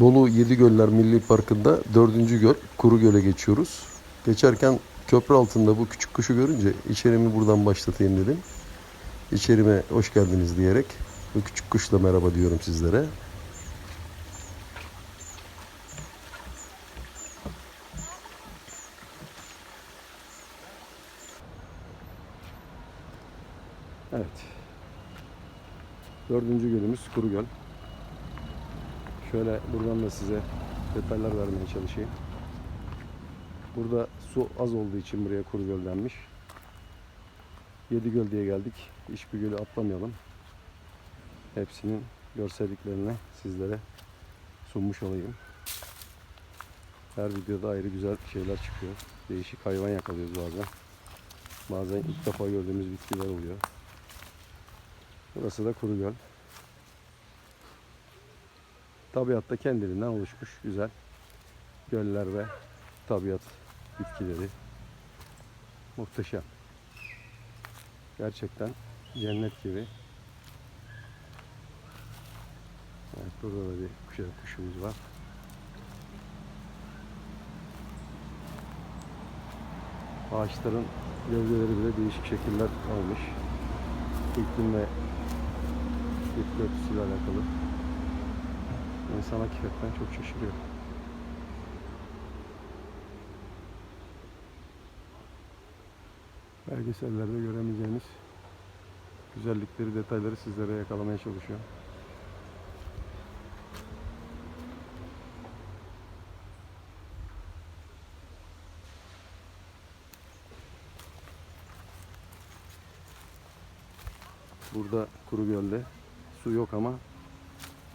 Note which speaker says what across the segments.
Speaker 1: Bolu Yedigöller Milli Parkı'nda dördüncü göl Kuru Göl'e geçiyoruz. Geçerken köprü altında bu küçük kuşu görünce içerimi buradan başlatayım dedim. İçerime hoş geldiniz diyerek bu küçük kuşla merhaba diyorum sizlere. Evet. Dördüncü gölümüz Kuru Göl. Şöyle buradan da size detaylar vermeye çalışayım. Burada su az olduğu için buraya Kuru Göl denmiş. Yedi göl diye geldik. Hiçbir gölü atlamayalım. Hepsinin görselliklerini sizlere sunmuş olayım. Her videoda ayrı güzel şeyler çıkıyor. Değişik hayvan yakalıyoruz bazen. Bazen ilk defa gördüğümüz bitkiler oluyor. Burası da Kuru Göl. Tabiatta kendiliğinden oluşmuş güzel göller ve tabiat bitkileri. Muhteşem. Gerçekten cennet gibi. Evet burada da bir kuşa, kuşumuz var. Ağaçların gövdeleri bile değişik şekiller almış. İklim ve bitki örtüsüyle alakalı. İnsan hakikaten çok şaşırıyor. Belgesellerde göremeyeceğiniz güzellikleri, detayları sizlere yakalamaya çalışıyorum. Burada kuru gölde su yok ama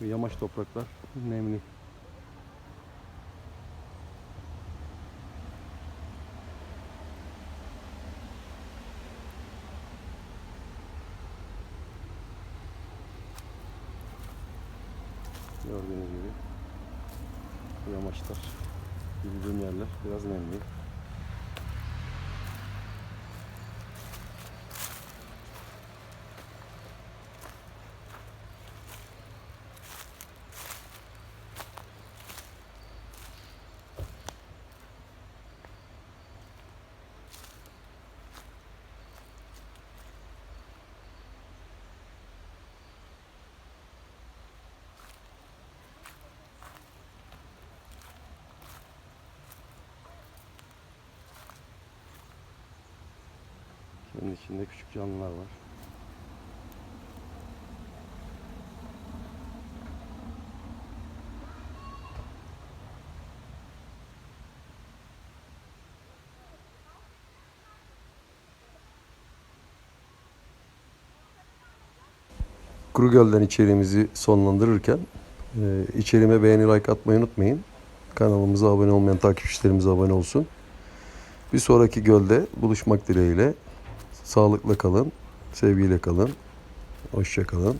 Speaker 1: bu yamaç topraklar nemli. Gördüğünüz gibi yamaçlar, yüzdüğüm yerler biraz nemli. Kendi içinde küçük canlılar var. Kuru Göl'den içeriğimizi sonlandırırken e, içeriğime beğeni like atmayı unutmayın. Kanalımıza abone olmayan takipçilerimize abone olsun. Bir sonraki gölde buluşmak dileğiyle. Sağlıkla kalın, sevgiyle kalın. Hoşça kalın.